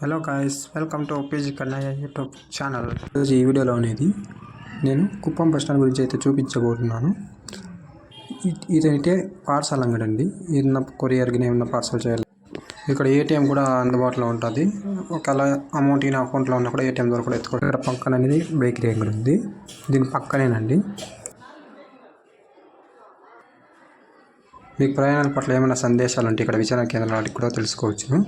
Hello guys welcome to OPG Kannayya YouTube channel ఈరోజు ఈ వీడియోలో అనేది నేను కుప్పం బస్ స్టాండ్ గురించి అయితే చూపించబోతున్నాను. ఇదైతే పార్సల్ అంగడి అండి ఏదైనా కొరియర్కి ఏమైనా పార్సల్ చేయాలి. ఇక్కడ ఏటీఎం కూడా అందుబాటులో ఉంటుంది. ఒకవేళ అమౌంట్ ఈయన అకౌంట్లో ఉన్నా కూడా ఏటీఎం ద్వారా కూడా ఎత్తుకోవడం ఇక్కడ పక్కన అనేది బేకరీ అంగడి ఉంది. దీని పక్కనేనండి. మీకు ప్రయాణాల పట్ల ఏమైనా సందేశాలు ఉంటే ఇక్కడ విచారణ కేంద్రాలకు కూడా తెలుసుకోవచ్చును.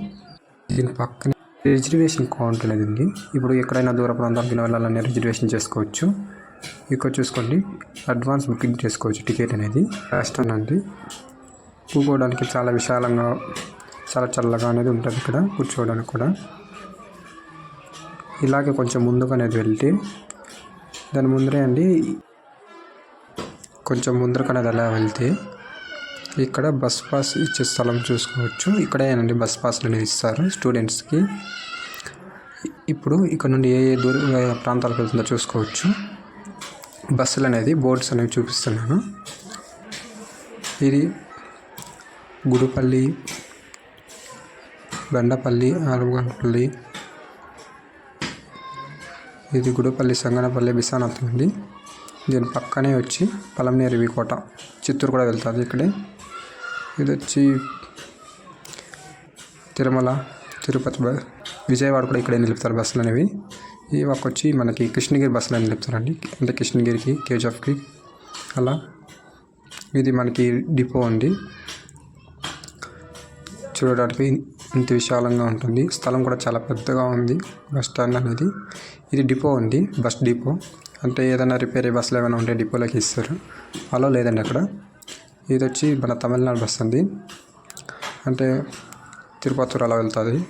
దీని పక్కనే రిజర్వేషన్ కౌంట్ అనేది ఉంది ఇప్పుడు ఎక్కడైనా దూర ప్రాంతానికి వెళ్ళాలని రిజర్వేషన్ చేసుకోవచ్చు. ఇక్కడ చూసుకోండి అడ్వాన్స్ బుకింగ్ చేసుకోవచ్చు టికెట్ అనేది. రెస్టారెంట్ అండి. కూకోవడానికి చాలా విశాలంగా చాలా చల్లగా అనేది ఉంటుంది ఇక్కడ కూర్చోవడానికి కూడా. ఇలాగే కొంచెం ముందుకు అనేది వెళ్తే దాని ముందరే అండి కొంచెం ముందరకు అనేది అలా వెళ్తే ఇక్కడ బస్ పాస్ ఇచ్చే స్థలం చూసుకోవచ్చు. ఇక్కడేనండి బస్ పాస్లు అనేది ఇస్తారు స్టూడెంట్స్కి ఇప్పుడు ఇక్కడ నుండి ఏ ఏ దూర ఏ ప్రాంతాలకు వెళ్తుందో చూసుకోవచ్చు. బస్సులు అనేది బోర్డ్స్ అనేవి చూపిస్తున్నాను. ఇది గుడిపల్లి బెండపల్లి ఆలుగంపల్లి ఇది గుడిపల్లి సంగనపల్లి బిసానాథం అండి దీని పక్కనే వచ్చి పలంనేరు కోట. చిత్తూరు కూడా వెళ్తుంది ఇక్కడే. ఇది వచ్చి తిరుమల తిరుపతి విజయవాడ కూడా ఇక్కడే నిలుపుతారు బస్సులు అనేవి. ఈ ఒక వచ్చి మనకి కృష్ణగిరి బస్సులు అని నిలుపుతారండి. అంటే కృష్ణగిరికి కేజీఎఫ్కి అలా. ఇది మనకి డిపో ఉంది చూడడానికి ఇంత విశాలంగా ఉంటుంది. స్థలం కూడా చాలా పెద్దగా ఉంది బస్ స్టాండ్ అనేది. ఇది డిపో ఉంది బస్ డిపో. అంటే ఏదైనా రిపేర్ బస్సులు ఏమైనా ఉంటే డిపోలోకి ఇస్తారు. అలా లేదండి అక్కడ. ఇది వచ్చి మన తమిళనాడు బస్ అండి అంటే తిరుపతి అలా వెళ్తుంది.